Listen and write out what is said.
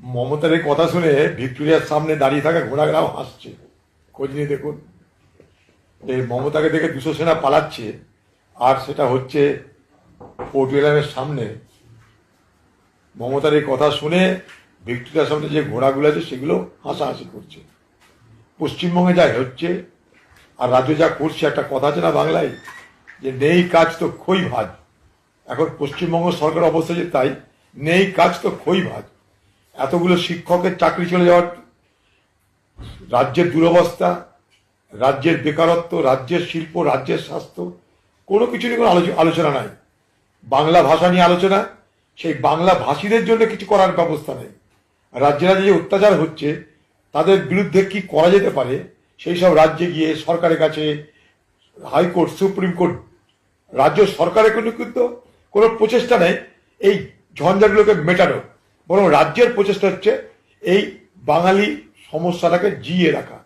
মমতার এই কথা শুনে ভিক্টোরিয়ার সামনে দাঁড়িয়ে থাকা ঘোড়াগড়াও হাসছে। খোঁজ নিয়ে দেখুন। এই মমতাকে দেখে দুশো সেনা পালাচ্ছে, আর সেটা হচ্ছে উইলিয়ামের সামনে। মমতার এই কথা শুনে ভিক্টোরিয়ার সামনে যে ঘোড়াগুলো আছে, সেগুলো হাসাহাসি করছে। পশ্চিমবঙ্গে যা হচ্ছে, আর রাজ্য যা করছে, একটা কথা আছে না বাংলায়? যে নেই কাজ তো খই ভাজ এখন পশ্চিমবঙ্গ সরকার অবস্থা যে তাই নেই কাজ তো খই ভাজ এতগুলো শিক্ষকের চাকরি চলে যাওয়ার রাজ্যের দুরবস্থা, রাজ্যের বেকারত্ব, রাজ্যের শিল্প, রাজ্যের স্বাস্থ্য, কোনো কিছু নিয়ে কোনো আলোচ- আলোচনা নাই। বাংলা ভাষা নিয়ে আলোচনা, সেই বাংলা ভাষীদের জন্য কিছু করার ব্যবস্থা নেই। রাজ্যে রাজ্যে যে অত্যাচার হচ্ছে, তাদের বিরুদ্ধে কি করা যেতে পারে, সেই সব রাজ্যে গিয়ে সরকারের কাছে হাইকোর্ট, সুপ্রিম কোর্ট, রাজ্য সরকারের কোনো কিন্তু কোনো প্রচেষ্টা নেই। এই ঝঞ্ঝাটগুলোকে মেটানো। বরং রাজ্যের প্রচেষ্টা হচ্ছে এই বাঙালি সমস্যাটাকে জিয়ে রাখা।